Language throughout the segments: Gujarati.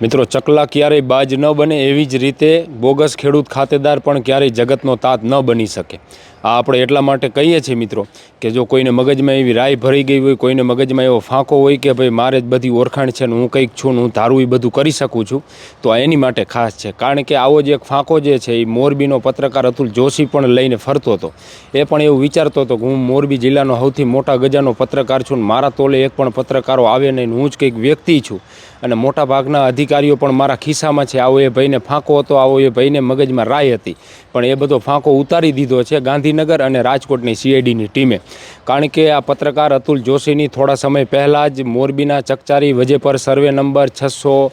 મિત્રો, ચકલા ક્યારેય બાજ ન બને એવી જ રીતે બોગસ ખેડૂત ખાતેદાર પણ ક્યારેય જગતનો તાત ન બની શકે. આ આપણે એટલા માટે કહીએ છીએ મિત્રો કે જો કોઈને મગજમાં એવી રાય ભરી ગઈ હોય, કોઈને મગજમાં એવો ફાંકો હોય કે ભાઈ મારે જ બધી ઓળખાણ છે ને હું કંઈક છું ને હું ધારું એ બધું કરી શકું છું, તો આ એની માટે ખાસ છે. કારણ કે આવો જ એક ફાંકો જે છે એ મોરબીનો પત્રકાર અતુલ જોશી પણ લઈને ફરતો હતો. એ પણ એવું વિચારતો હતો કે હું મોરબી જિલ્લાનો સૌથી મોટા ગજાનો પત્રકાર છું ને મારા તોલે એક પણ પત્રકારો આવે નહીં હું જ કંઈક વ્યક્તિ છું. અને મોટા ભાગના અધિકારીઓ પણ મારા ખિસ્સામાં છે. આવો એ ભાઈને ફાંકો હતો, આવો એ ભાઈને મગજમાં રાય હતી. પણ એ બધો ફાંકો ઉતારી દીધો છે. ગાંધીનગર અને રાજકોટની સીઆઈડીની ટીમે. કારણ કે આ પત્રકાર અતુલ જોશીની થોડા સમય પહેલાં જ મોરબીના ચકચારી વજે પર સર્વે નંબર છસો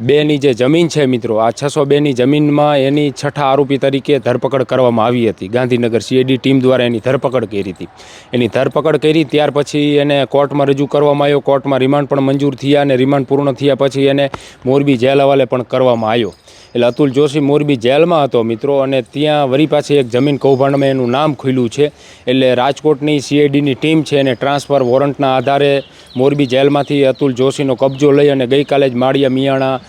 બેની જે જમીન છે મિત્રો, આ છસો બેની જમીનમાં એની છઠ્ઠા આરોપી તરીકે ધરપકડ કરવામાં આવી હતી. ગાંધીનગર સીઆઈડી ટીમ દ્વારા એની ધરપકડ કરી હતી. એની ધરપકડ કરી, ત્યાર પછી એને કોર્ટમાં રજૂ કરવામાં આવ્યો. કોર્ટમાં રિમાન્ડ પણ મંજૂર થયા અને રિમાન્ડ પૂર્ણ થયા પછી એને મોરબી જેલ હવાલે પણ કરવામાં આવ્યો. એટલે અતુલ જોશી મોરબી જેલમાં હતો, મિત્રો, અને ત્યાં વળી પાછી એક જમીન કૌભાંડમાં એનું નામ ખુલ્યું છે. એટલે રાજકોટની સીઆઈડીની ટીમ છે એને ટ્રાન્સફર વોરંટના આધારે મોરબી જેલમાંથી અતુલ જોશીનો કબજો લઈ અને ગઈકાલે જ માળિયા મિયાણા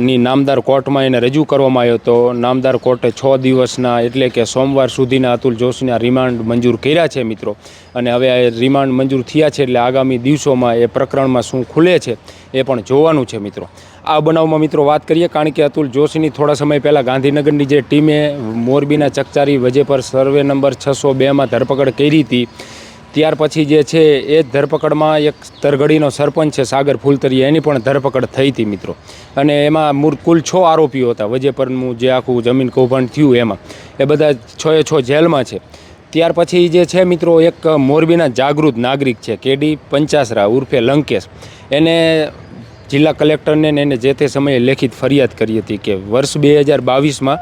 ની નામદાર કોર્ટમાં એને રજૂ કરવામાં આવ્યો હતો. નામદાર કોર્ટે છ દિવસના એટલે કે સોમવાર સુધીના અતુલ જોશીના રિમાન્ડ મંજૂર કર્યા છે મિત્રો. અને હવે આ રિમાન્ડ મંજૂર થયા છે એટલે આગામી દિવસોમાં એ પ્રકરણમાં શું ખુલે છે એ પણ જોવાનું છે મિત્રો. આ બનાવમાં મિત્રો વાત કરીએ કારણ કે અતુલ જોશીની થોડા સમય પહેલાં ગાંધીનગરની જે ટીમે મોરબીના ચકચારી વજે પર સર્વે નંબર છસો બેમાં ધરપકડ કરી હતી. ત્યાર પછી જે છે એ જ ધરપકડમાં એક તરઘડીનો સરપંચ છે, સાગર ફૂલતરીએ એની પણ ધરપકડ થઈ હતી મિત્રો. અને એમાં મૂળ કુલ છ આરોપીઓ હતા. વજે પરનું જે આખું જમીન કૌભાંડ થયું એમાં. એ બધા છ એ છ જેલમાં છે. ત્યાર પછી જે છે મિત્રો, એક મોરબીના જાગૃત નાગરિક છે કેડી પંચાસરા ઉર્ફે લંકેશ. એને જિલ્લા કલેક્ટરને એને જે તે સમયે લેખિત ફરિયાદ કરી હતી કે વર્ષ બે હજાર બાવીસમાં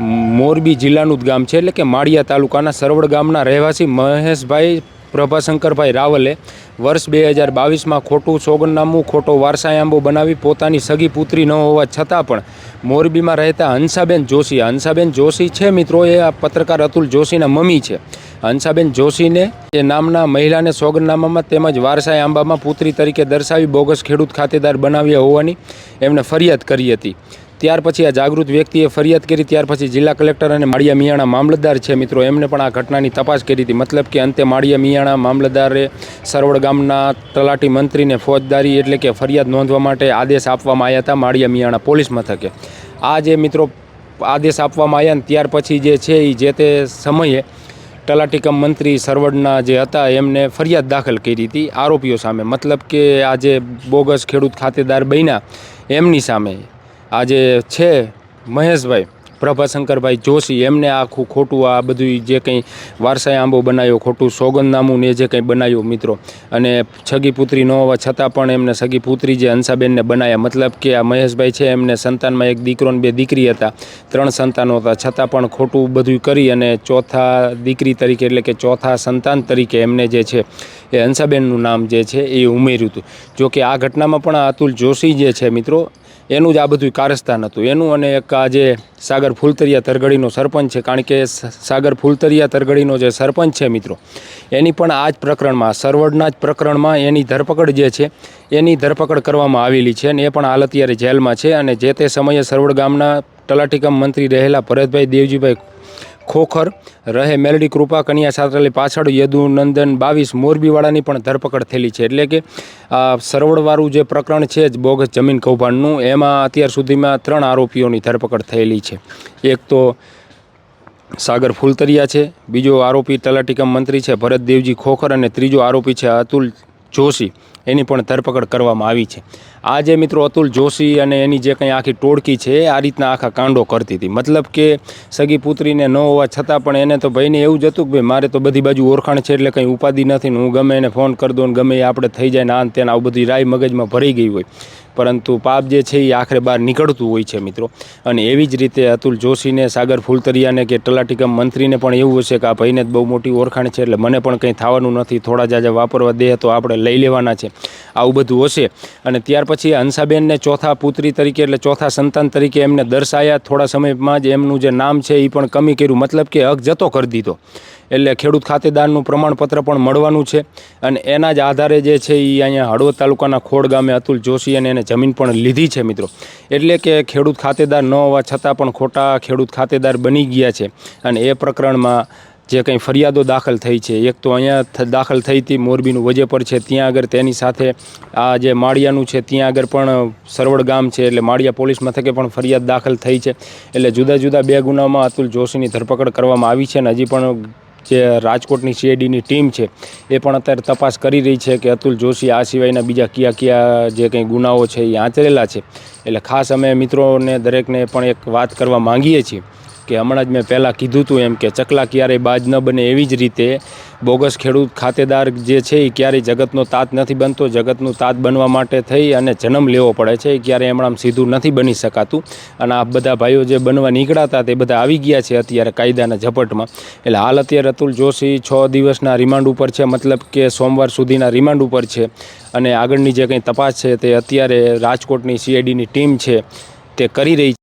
મોરબી જિલ્લાનું જ ગામ છે, એટલે કે માળિયા તાલુકાના સરવડ ગામના રહેવાસી મહેશભાઈ પ્રભાશંકરભાઈ રાવલે વર્ષ બે હજાર બાવીસમાં ખોટું સોગંદનામું, ખોટો વારસાઈ આંબો બનાવી પોતાની સગી પુત્રી ન હોવા છતાં પણ મોરબીમાં રહેતા હંસાબેન જોશી હંસાબેન જોશી છે મિત્રો, એ આ પત્રકાર અતુલ જોશીના મમ્મી છે. હંસાબેન જોશીને એ નામના મહિલાને સોગંદનામામાં તેમજ વારસાઈ આંબામાં પુત્રી તરીકે દર્શાવી બોગસ ખેડૂત ખાતેદાર બનાવ્યા હોવાની એમણે ફરિયાદ કરી હતી. ત્યાર પછી આ જાગૃત વ્યક્તિએ ફરિયાદ કરી, ત્યાર પછી જિલ્લા કલેક્ટર અને માળિયા મિયાણા મામલતદાર છે. મિત્રો એમને પણ આ ઘટનાની તપાસ કરી હતી. મતલબ કે અંતે માળિયા મિયાણા મામલતદારે સરવડ ગામના તલાટી મંત્રીને ફોજદારી એટલે કે ફરિયાદ નોંધવા માટે આદેશ આપવામાં આવ્યા હતા માળિયા મિયાણા પોલીસ મથકે. આ જે મિત્રો આદેશ આપવામાં આવ્યા ને ત્યાર પછી જે છે એ જે તે સમયે તલાટીકમ મંત્રી સરવડના જે હતા એમને ફરિયાદ દાખલ કરી હતી આરોપીઓ સામે. મતલબ કે આ જે બોગસ ખેડૂત ખાતેદાર બન્યા, એમની સામે આ જે છે મહેશભાઈ, પ્રભાશંકરભાઈ જોશી, એમને આખું ખોટું આ બધું જે કંઈ વારસાઈ આંબો બનાવ્યો ખોટું સોગંદનામું ને જે કંઈ બનાવ્યું મિત્રો. અને છગી પુત્રી ન હોવા છતાં પણ એમને સગી પુત્રી જે હંસાબેનને બનાવ્યા મતલબ કે આ મહેશભાઈ છે એમને સંતાનમાં એક દીકરો ને બે દીકરી હતા, ત્રણ સંતાનો હતા. છતાં પણ ખોટું બધું કરી અને ચોથા દીકરી તરીકે, એટલે કે ચોથા સંતાન તરીકે એમને જે છે, એ હંસાબેનનું નામ જે છે એ ઉમેર્યું હતું. જોકે આ ઘટનામાં પણ અતુલ જોશી જે છે મિત્રો એનું જ આ બધું કારસ્તાન હતું. એનું અને એક આ જે સાગર ફૂલતરિયા તરગડીનો સરપંચ છે, કારણ કે સાગર ફૂલતરિયા તરગડીનો જે સરપંચ છે મિત્રો, એની પણ આ જ પ્રકરણમાં, સરવડના જ પ્રકરણમાં એની ધરપકડ જે છે, એની ધરપકડ કરવામાં આવેલી છે અને એ પણ હાલ અત્યારે જેલમાં છે અને જે તે સમયે સરવડ ગામના તલાટીકમ મંત્રી રહેલા ભરતભાઈ દેવજીભાઈ ખોખર, રહે મેલડી કૃપા કન્યા છાત્રાલય પાછળ યદુનંદન બાવીસ, મોરબીવાળાની પણ ધરપકડ થયેલી છે. એટલે કે, આ સરવડવાળું જે પ્રકરણ છે જ બોગસ જમીન કૌભાંડનું, એમાં અત્યાર સુધીમાં ત્રણ આરોપીઓની ધરપકડ થયેલી છે. એક તો સાગર ફૂલતરિયા છે, બીજો આરોપી તલાટીકમ મંત્રી છે ભરત દેવજી ખોખર અને ત્રીજો આરોપી છે અતુલ જોશી એની પણ ધરપકડ કરવામાં આવી છે. આ જે મિત્રો અતુલ જોશી અને એની જે કંઈ આખી ટોળકી છે, આ રીતના આખા કાંડો કરતી હતી. મતલબ કે સગી પુત્રીને ન હોવા છતાં પણ એને તો ભાઈને એવું જ હતું કે ભાઈ, મારે તો બધી બાજુ ઓળખાણ છે એટલે કંઈ ઉપાધિ નથી ને હું ગમે એને ફોન કરી દઉં ને ગમે એ આપણે થઈ જાય ને આ તેને આવું બધી રાય મગજમાં ભરી ગઈ હોય. પરંતુ પાપ જે છે એ આખરે બહાર નીકળતું હોય છે, મિત્રો. અને એવી જ રીતે અતુલ જોશીને, સાગર ફૂલતરિયાને કે તલાટીકમ મંત્રીને પણ એવું હશે કે આ ભાઈને જ બહુ મોટી ઓળખાણ છે, એટલે મને પણ કંઈ થવાનું નથી. થોડા જાજા વાપરવા દે તો આપણે લઈ લેવાના છે. આવું બધું હશે. અને ત્યાર પછી હંસાબેનને ચોથા પુત્રી તરીકે, એટલે ચોથા સંતાન તરીકે એમને દર્શાયા. થોડા સમયમાં જ એમનું જે નામ છે એ પણ કમી કર્યું. મતલબ કે હક જતો કરી દીધો. એટલે ખેડૂત ખાતેદારનું પ્રમાણપત્ર પણ મળવાનું છે. અને એના જ આધારે જે છે એ અહીંયા હળવદ તાલુકાના ખોડ ગામે અતુલ જોશી અને એને જમીન પણ લીધી છે મિત્રો. એટલે કે ખેડૂત ખાતેદાર ન હોવા છતાં પણ ખોટા ખેડૂત ખાતેદાર બની ગયા છે. અને એ પ્રકરણમાં જે કંઈ ફરિયાદો દાખલ થઈ છે, એક તો અહીંયા દાખલ થઈ હતી મોરબીનું વજે પર છે, ત્યાં આગળ તેની સાથે આ જે માળિયાનું છે, ત્યાં આગળ પણ સરવડ ગામ છે, એટલે માળિયા પોલીસ મથકે પણ ફરિયાદ દાખલ થઈ છે. એટલે જુદા જુદા બે ગુનામાં અતુલ જોશીની ધરપકડ કરવામાં આવી છે અને હજી પણ જે રાજકોટની સીઆઈડીની ટીમ છે, એ પણ અત્યારે તપાસ કરી રહી છે કે અતુલ જોશી આ સિવાયના બીજા કયા કયા જે કંઈ ગુનાઓ છે એ આચરેલા છે. એટલે ખાસ અમે મિત્રોને, દરેકને પણ એક વાત કરવા માંગીએ છીએ. કે હમણાં જ મેં પહેલાં કીધું હતું એમ કે ચકલા ક્યારેય બાજ ન બને એવી જ રીતે બોગસ ખેડૂત ખાતેદાર જે છે એ ક્યારેય જગતનો તાત નથી બનતો. જગતનું તાત બનવા માટે થઈ અને જન્મ લેવો પડે છે. એ ક્યારેય હમણાં સીધું નથી બની શકાતું. અને આ બધા ભાઈઓ જે બનવા નીકળાતા તે બધા આવી ગયા છે અત્યારે કાયદાના ઝપટમાં. એટલે હાલ અત્યારે અતુલ જોશી છ દિવસના રિમાન્ડ ઉપર છે. મતલબ કે સોમવાર સુધીના રિમાન્ડ ઉપર છે. અને આગળની જે કંઈ તપાસ છે તે અત્યારે રાજકોટની સીઆઈડીની ટીમ છે તે કરી રહી છે.